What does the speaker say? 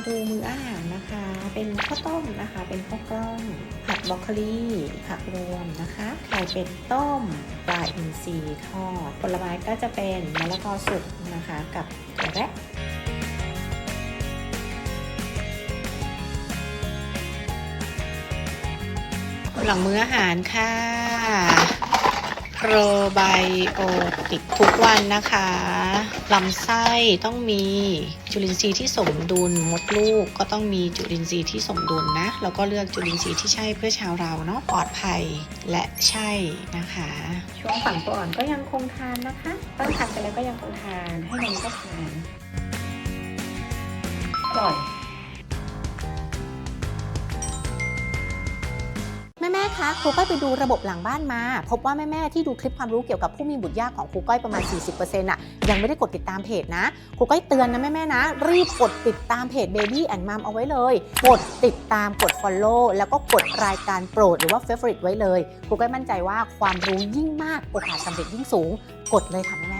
มาดูมื้ออาหารนะคะ เป็นข้าวต้มนะคะ เป็นข้าวกล้อง ผัดบรอกโคลีผักรวมนะคะไข่เป็ดต้มปลาอินทรีทอดผลไม้ก็จะเป็นมะละกอสุกนะคะกับถั่วแระหลังมื้ออาหารค่ะ โปรไบโอติกทุกวันนะคะลำไส้ต้องมีจุลินทรีย์ที่สมดุลมดลูกก็ต้องมีจุลินทรีย์ที่สมดุลนะแล้วก็เลือกจุลินทรีย์ที่ใช่เพื่อชาวเราเนาะปลอดภัยและใช่นะคะ ช่วงฝังตัวอ่อนก็ยังคงทานนะคะตั้งทานไปแล้วก็ยังคงทานให้นมก็ทานอร่อย ม่แม่ๆ คะ ครูก้อยไปดูระบบหลังบ้านมา พบว่าแม่แม่ๆ ที่ดูคลิปความรู้เกี่ยวกับผู้มีบุตรยากของครูก้อยประมาณ 40%อะ ยังไม่ได้กดติดตามเพจนะ ครูก้อยเตือนนะแม่แม่ๆ นะ รีบกดติดตามเพจ Baby and Mom เอาไว้เลย กดติดตาม กด Follow แล้วก็กดรายการโปรดหรือว่า Favorite ไว้เลย ครูก้อยมั่นใจว่าความรู้ยิ่งมาก โอกาสสำเร็จยิ่งสูง กดเลยค่ะแม่